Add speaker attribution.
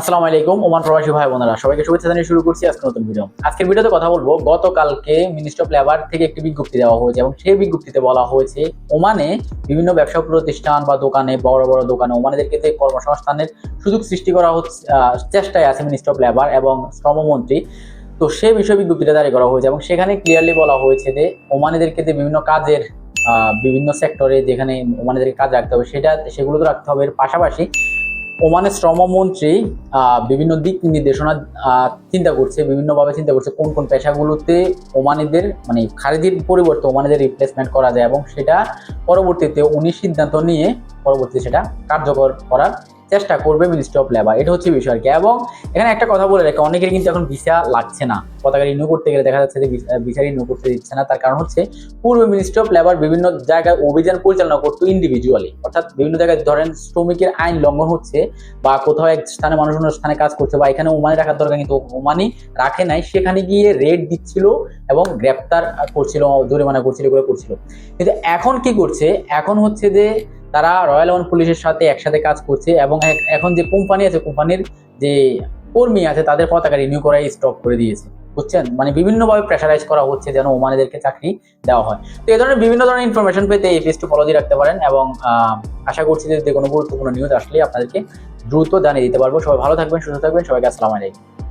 Speaker 1: আসসালামু আলাইকুম, ওমান প্রবাসী ভাই বোনেরা। সবাইকে শুভেচ্ছা জানিয়ে শুরু করছি আজকে নতুন ভিডিও। আজকের ভিডিওতে কথা বলব, গতকালকে মিনিস্ট্রি অফ লেবার থেকে একটি বিজ্ঞপ্তি দেওয়া হয়েছে এবং সেই বিজ্ঞপ্তিতে বলা হয়েছে, ওমানে বিভিন্ন ব্যবসা প্রতিষ্ঠান বা দোকানে, বড় বড় দোকানে ওমানেদেরকে যে কর্মসংস্থানের সুযোগ সৃষ্টি করা হচ্ছে চেষ্টায় আছে মিনিস্ট্রি অফ লেবার এবং শ্রমমন্ত্রী। তো সেই বিষয়ে বিজ্ঞপ্তিটা জারি করা হয়েছে এবং সেখানে ক্লিয়ারলি বলা হয়েছে যে ওমানিদেরকে যে বিভিন্ন কাজের বিভিন্ন সেক্টরে যেখানে ওমানিদেরকে কাজ রাখতে হবে, সেটা সেগুলো তো রাখতে হবে। এর পাশাপাশি ওমানের শ্রমমন্ত্রী বিভিন্ন দিক নির্দেশনা চিন্তা করছে, বিভিন্নভাবে চিন্তা করছে কোন কোন পেশাগুলোতে ওমানিদের মানে খারিজির পরিবর্তে ওমানিদের রিপ্লেসমেন্ট করা যায় এবং সেটা পরবর্তীতে উনি সিদ্ধান্ত নিয়ে পরবর্তীতে সেটা কার্যকর করার চেষ্টা করবে মিনিস্ট্রি অফ লেবার এটা হচ্ছে বিষয় আর কি। এবং এখানে একটা কথা বলে রাখি, অনেকের কিন্তু এখন ভিসা লাগছে না। পতাকা রিনিউ করতে গেলে দেখা যাচ্ছে যে ভিসা রিনিউ করতে দিচ্ছে না। তার কারণ হচ্ছে, পূর্বে মিনিস্ট্রি অফ লেবার বিভিন্ন জায়গায় অভিযান পরিচালনা করতো ইন্ডিভিজুয়ালি অর্থাৎ বিভিন্ন জায়গায় ধরেন শ্রমিকের আইন লঙ্ঘন হচ্ছে, বা কোথাও এক স্থানে মানুষ অন্য স্থানে কাজ করছে, বা এখানে ওমানি রাখার দরকার কিন্তু ওমানি রাখে নাই, সেখানে গিয়ে রেড দিচ্ছিল এবং গ্রেপ্তার করছিল, জরিমানা করছিল, এগুলো করছিল। কিন্তু এখন কি করছে? এখন হচ্ছে যে তারা রয়্যাল ওয়ান পুলিশের সাথে একসাথে কাজ করছে এবং এখন যে কোম্পানি আছে কোম্পানির যে কর্মী আছে, তাদের পতাকা রিনিউ করাই স্টপ করে দিয়েছে। বুঝছেন? মানে বিভিন্নভাবে প্রেশারাইজ করা হচ্ছে যেন ওমানিদেরকে চাকরি দেওয়া হয়। তো এই ধরনের বিভিন্ন ধরনের ইনফরমেশন পেতে এই পেজটি ফলো দিয়ে রাখতে পারেন এবং আশা করছি যে যে কোনো গুরুত্বপূর্ণ নিউজ আসলে আপনাদেরকে দ্রুত জানিয়ে দিতে পারব। সবাই ভালো থাকবেন, সুস্থ থাকবেন। সবাইকে আসসালামু আলাইকুম।